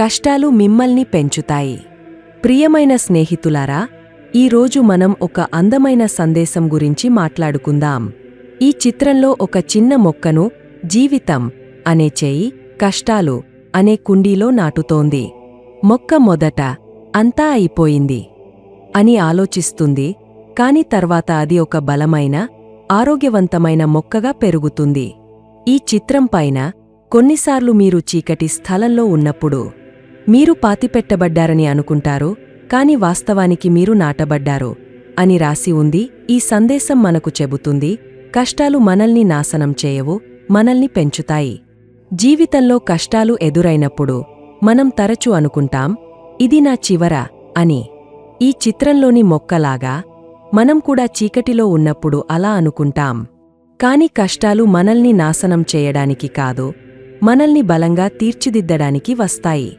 కష్టాలు మిమ్మల్ని పెంచుతాయి. ప్రియమైన స్నేహితులారా ఈరోజు మనం ఒక అందమైన సందేశం గురించి మాట్లాడుకుందాం. ఈ చిత్రంలో ఒక చిన్న మొక్కను జీవితం అనే చేయి కష్టాలు అనే కుండీలో నాటుతోంది. మొక్క మొదట అంతా అయిపోయింది అని ఆలోచిస్తుంది కాని తర్వాత అది ఒక బలమైన ఆరోగ్యవంతమైన మొక్కగా పెరుగుతుంది. ఈ చిత్రం పైన కొన్నిసార్లు మీరు చీకటి స్థలంలో ఉన్నప్పుడు మీరు పాతిపెట్టబడ్డారని అనుకుంటారు కాని వాస్తవానికి మీరు నాటబడ్డారు అని రాసి ఉంది ఈ సందేశం మనకు చెబుతుంది కష్టాలు మనల్ని నాశనం చేయవు మనల్ని పెంచుతాయి. జీవితంలో కష్టాలు ఎదురైనప్పుడు మనం తరచు అనుకుంటాం ఇది నా చివర అని. ఈ చిత్రంలోని మొక్కలాగా మనం కూడా చీకటిలో ఉన్నప్పుడు అలా అనుకుంటాం. కాని కష్టాలు మనల్ని నాశనం చేయడానికి కాదు మనల్ని బలంగా తీర్చిదిద్దడానికి వస్తాయి.